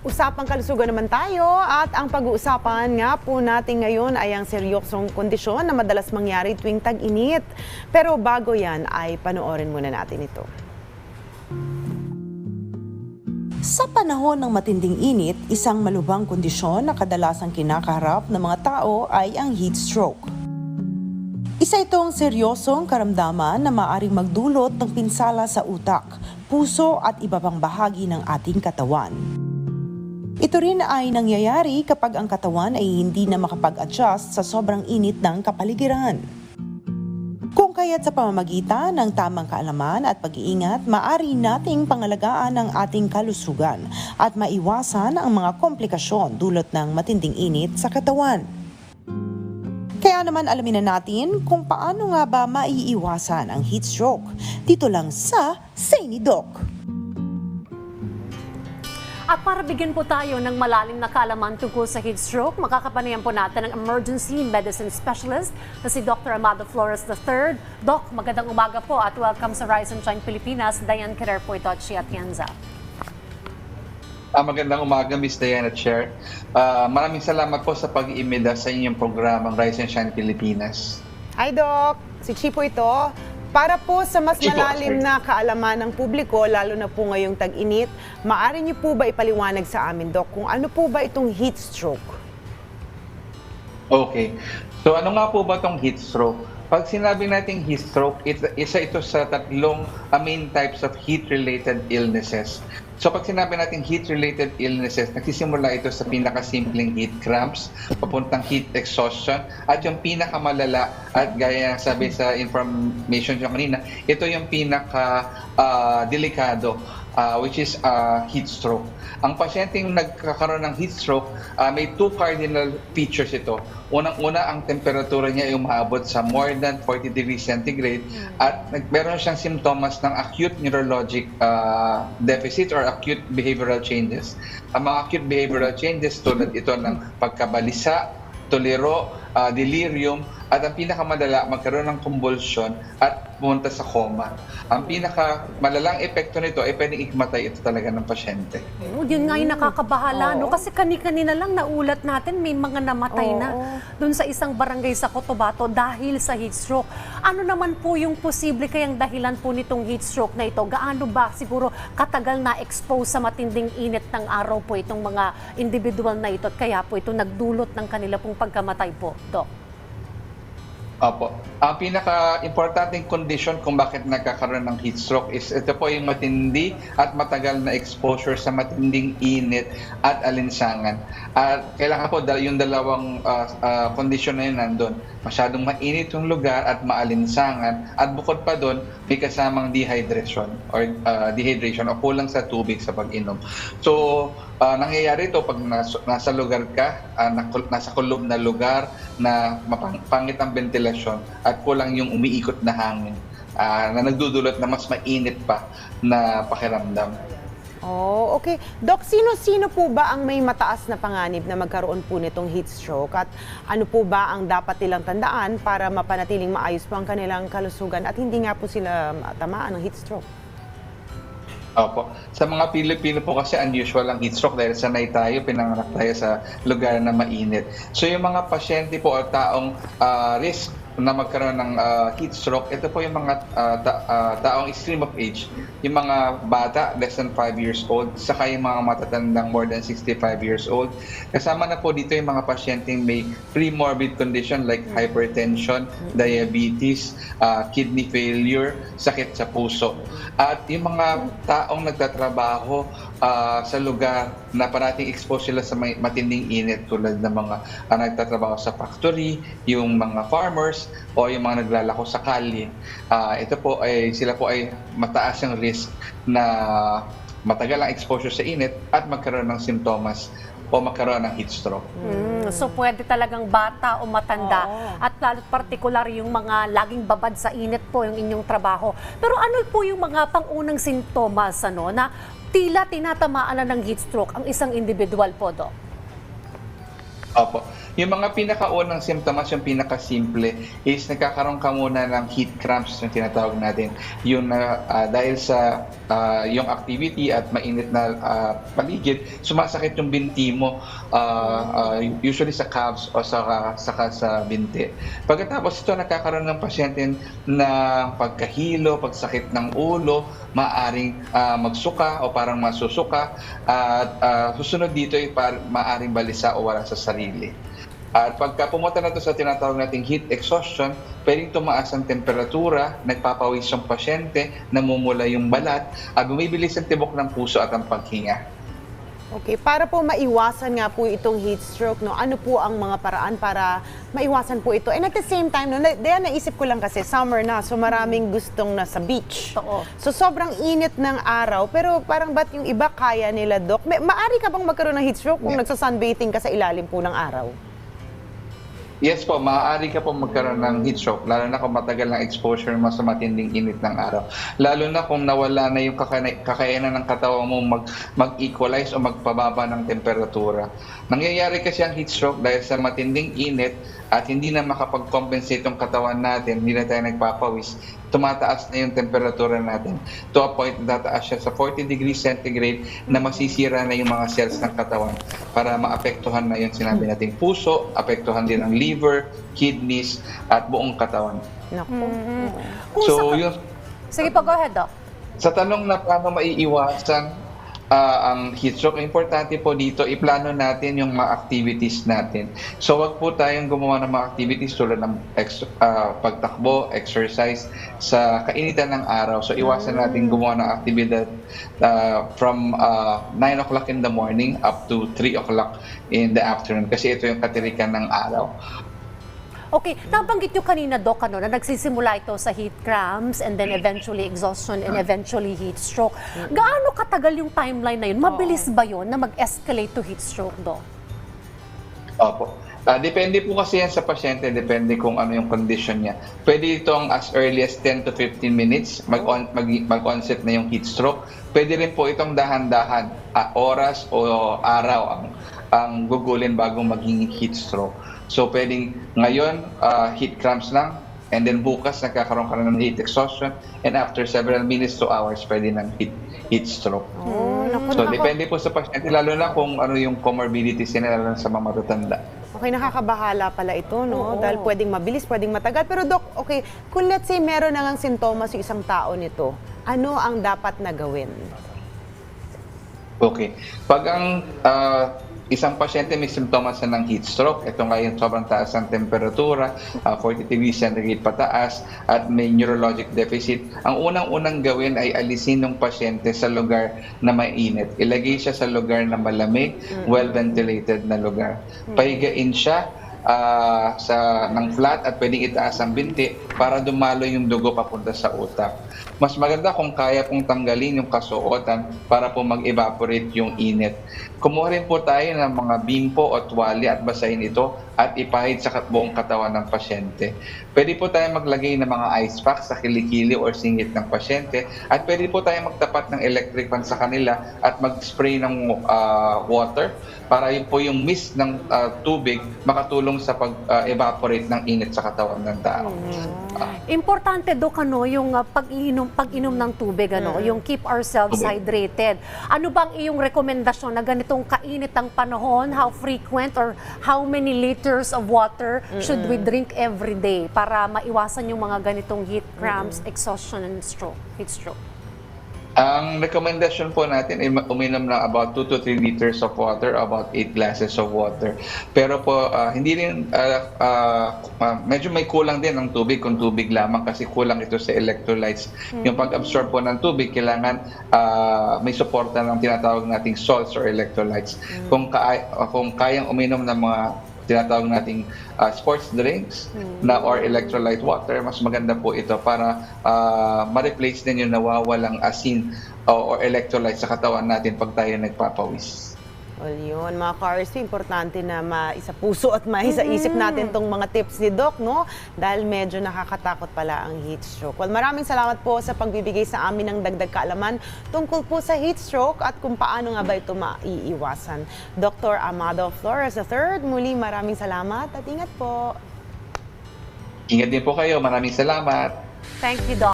Usapang kalusugan naman tayo at ang pag-uusapan nga po natin ngayon ay ang seryosong kondisyon na madalas mangyari tuwing tag-init. Pero bago yan ay panoorin muna natin ito. Sa panahon ng matinding init, isang malubhang kondisyon na kadalasang kinakaharap ng mga tao ay ang heat stroke. Isa itong seryosong karamdaman na maaring magdulot ng pinsala sa utak, puso at iba pang bahagi ng ating katawan. Ito rin ay nangyayari kapag ang katawan ay hindi na makapag-adjust sa sobrang init ng kapaligiran. Kung kaya't sa pamamagitan ng tamang kaalaman at pag-iingat, maaari nating pangalagaan ang ating kalusugan at maiwasan ang mga komplikasyon dulot ng matinding init sa katawan. Kaya naman alamin na natin kung paano nga ba maiiwasan ang heat stroke. Dito lang sa Say ni Doc. At para bigyan po tayo ng malalim na kaalaman tungkol sa heat stroke, makakapanayan po natin ang emergency medicine specialist na si Dr. Amado Flores III. Doc, magandang umaga po at welcome sa Rise and Shine Pilipinas. Diane Kerer po ito at Shia Tienza. Ah, magandang umaga, Miss Diana Chair. Ah, maraming salamat po sa pag-iimida sa inyong programang Rise and Shine Pilipinas. Hi Doc, si Chipo ito. Para po sa mas malalim na kaalaman ng publiko, lalo na po ngayong tag-init, maaari niyo po ba ipaliwanag sa amin, Doc, kung ano po ba itong heat stroke? Okay. So ano nga po ba itong heat stroke? Pag sinabi nating heat stroke, it, isa ito sa tatlong uh, main types of heat-related illnesses. So pag sinabi natin heat-related illnesses, nagsisimula ito sa pinakasimpleng heat cramps, papuntang heat exhaustion, at yung pinakamalala, at gaya ng sabi sa information nyo kanina, ito yung pinaka-delikado, which is uh, heat stroke. Ang pasyenteng nagkakaroon ng heat stroke, uh, may two cardinal features ito. Unang-una, ang temperatura niya ay umaabot sa more than 40 degrees centigrade at nag- meron siyang simptomas ng acute neurologic uh, deficit or acute behavioral changes. Ang mga acute behavioral changes tulad ito ng pagkabalisa, tolero, uh, delirium, at ang pinakamadala, magkaroon ng convulsion at pumunta sa coma. Ang pinakamalalang epekto nito ay pwedeng ikmatay ito talaga ng pasyente. Oh, yun nga yung nakakabahala, Oo. no? Kasi kani-kanina lang naulat natin, may mga namatay na Oo. dun sa isang barangay sa Cotabato dahil sa heat stroke. Ano naman po yung posible kayang dahilan po nitong heat stroke na ito? Gaano ba siguro katagal na expose sa matinding init ng araw po itong mga individual na ito at kaya po ito nagdulot ng kanila pong pagkamatay po, Doc? Opo. Ang pinaka-importanting condition kung bakit nagkakaroon ng heat stroke is ito po yung matindi at matagal na exposure sa matinding init at alinsangan. At kailangan po yung dalawang uh, uh, condition na yun nandun. Masyadong mainit yung lugar at maalinsangan. At bukod pa doon, may kasamang dehydration or uh, dehydration o kulang sa tubig sa pag-inom. So, uh, nangyayari ito pag nas- nasa lugar ka, uh, nakul- nasa kulob na lugar na mapang- pangit ang ventilasyon at kulang yung umiikot na hangin ah, na nagdudulot na mas mainit pa na pakiramdam. Oh, okay. Doc, sino-sino po ba ang may mataas na panganib na magkaroon po nitong heat stroke? At ano po ba ang dapat nilang tandaan para mapanatiling maayos po ang kanilang kalusugan at hindi nga po sila tamaan ng heat stroke? Opo. Sa mga Pilipino po kasi unusual ang heat stroke dahil sanay tayo, pinanganak tayo sa lugar na mainit. So yung mga pasyente po o taong ah, risk na magkaroon ng ah, heat stroke, ito po yung mga ah, ta- ah, taong extreme of age, yung mga bata less than 5 years old, saka yung mga matatandang more than 65 years old. Kasama na po dito yung mga pasyenteng may pre-morbid condition like hypertension, diabetes, ah, kidney failure, sakit sa puso. At yung mga taong nagtatrabaho ah, sa lugar na parating exposed sila sa may matinding init tulad ng mga ah, nagtatrabaho sa factory, yung mga farmers o yung mga naglalako sa kalye. Ah, ito po ay sila po ay mataas yung risk na matagal ang exposure sa init at magkaroon ng simptomas o magkaroon ng heat stroke. Mm, so pwede talagang bata o matanda Oo. at lalo't partikular yung mga laging babad sa init po yung inyong trabaho. Pero ano po yung mga pangunang sintomas ano, na tila tinatamaan na ng heat stroke ang isang individual po, Doc? Opo. Yung mga pinakaunang simptomas, yung pinakasimple, is nagkakaroon ka muna ng heat cramps, yung tinatawag natin. Yung na, ah, dahil sa ah, yung activity at mainit na ah, paligid, sumasakit yung binti mo, ah, ah, usually sa calves o saka, saka sa binti. Pagkatapos ito, nagkakaroon ng pasyente na pagkahilo, pagsakit ng ulo, maaring ah, magsuka o parang masusuka, at ah, susunod dito ay maaring balisa o wala sa sarili. At pagka pumunta na to sa tinatawag nating heat exhaustion, pwedeng tumaas ang temperatura, nagpapawis yung pasyente, namumula yung balat, at bumibilis ang tibok ng puso at ang paghinga. Okay, para po maiwasan nga po itong heat stroke, no, ano po ang mga paraan para maiwasan po ito? And at the same time, no, na, Dea, naisip ko lang kasi, summer na, so maraming gustong nasa beach. Totoo. So sobrang init ng araw, pero parang ba't yung iba kaya nila, Dok? May, maari ka bang magkaroon ng heat stroke kung Yeah. nagsa-sunbathing ka sa ilalim po ng araw? Yes po, maaari ka po magkaroon ng heat stroke, lalo na kung matagal ng exposure mo sa matinding init ng araw. Lalo na kung nawala na yung kakayanan ng katawan mo mag, mag-equalize o magpababa ng temperatura. Nangyayari kasi ang heat stroke dahil sa matinding init at hindi na makapag-compensate yung katawan natin, hindi na tayo nagpapawis, tumataas na yung temperatura natin to a point na tataas siya sa 40 degrees centigrade na masisira na yung mga cells ng katawan para maapektuhan na yung sinabi nating puso, apektuhan din ang liver, kidneys, at buong katawan. Naku. Kung So, yun, Sige po, go ahead, Doc. sa tanong na paano maiiwasan ah, ang heat stroke, importante po dito, iplano natin yung mga activities natin. So, wag po tayong gumawa ng mga activities tulad ng ex- ah, pagtakbo, exercise sa kainitan ng araw. So, iwasan natin gumawa ng aktibidad ah, from ah, 9 o'clock in the morning up to 3 o'clock in the afternoon kasi ito yung katirikan ng araw. Okay, nabanggit nyo kanina, Doc, ano, na nagsisimula ito sa heat cramps and then eventually exhaustion and eventually heat stroke. Gaano katagal yung timeline na yun? Mabilis ba yun na mag-escalate to heat stroke, Doc? Opo. Ah, depende po kasi yan sa pasyente, depende kung ano yung condition niya. Pwede itong as early as 10 to 15 minutes mag mag mag-onset na yung heat stroke. Pwede rin po itong dahan-dahan, ah, oras o araw ang ang gugulin bago maging heat stroke. So pwedeng ngayon ah, heat cramps lang and then bukas nagkakaroon ka na ng heat exhaustion and after several minutes to hours pwede ng heat heat stroke. Oh, naku, So naku. depende po sa pasyente lalo na kung ano yung comorbidities nila lalo na sa mga matatanda. Okay, nakakabahala pala ito, no? Oo. Dahil pwedeng mabilis, pwedeng matagal. Pero Doc, okay, kung let's say meron na ngang sintomas yung isang tao nito, ano ang dapat na gawin? Okay. Pag ang ah, isang pasyente may simptomas na ng heat stroke, ito nga yung sobrang taas ng temperatura, ah, 40 degrees centigrade pataas, at may neurologic deficit, ang unang-unang gawin ay alisin ng pasyente sa lugar na mainit. Ilagay siya sa lugar na malamig, well-ventilated na lugar. Pahigain siya ah, sa ng flat at pwedeng itaas ang binti para dumalo yung dugo papunta sa utak. Mas maganda kung kaya pong tanggalin yung kasuotan para po mag-evaporate yung init. Kumuha rin po tayo ng mga bimpo o tuwalya at basahin ito at ipahid sa buong katawan ng pasyente. Pwede po tayo maglagay ng mga ice packs sa kilikili or singit ng pasyente at pwede po tayo magtapat ng electric fan sa kanila at mag-spray ng ah, water para yun po yung mist ng ah, tubig makatulong sa pag-evaporate ng init sa katawan ng tao. Importante, Doc, ano, yung uh, pag-inom, pag-inom ng tubig, ano, yung keep ourselves Tubig. hydrated. Ano bang iyong rekomendasyon na ganitong kainit ang panahon? How frequent or how many liters of water should we drink every day para maiwasan yung mga ganitong heat cramps, exhaustion, and stroke, heat stroke? Ang rekomendasyon po natin ay uminom ng about 2 to 3 liters of water, about 8 glasses of water. Pero po, ah, hindi rin, ah, ah, ah, medyo may kulang din ang tubig kung tubig lamang kasi kulang ito sa electrolytes. Yung pag-absorb po ng tubig, kailangan ah, may suporta ng tinatawag nating salts or electrolytes. Kung, ka- kung kayang uminom ng mga tinatawag nating ah, sports drinks na or electrolyte water, mas maganda po ito para ah, ma-replace din yung nawawalang asin o or electrolyte sa katawan natin pag tayo nagpapawis. Well, yun, mga cars, importante na maisa puso at maisa isip natin tong mga tips ni Doc, no? Dahil medyo nakakatakot pala ang heat stroke. Well, maraming salamat po sa pagbibigay sa amin ng dagdag kaalaman tungkol po sa heat stroke at kung paano nga ba ito maiiwasan. Dr. Amado Flores III, muli maraming salamat at ingat po. Ingat din po kayo. Maraming salamat. Thank you, Doc.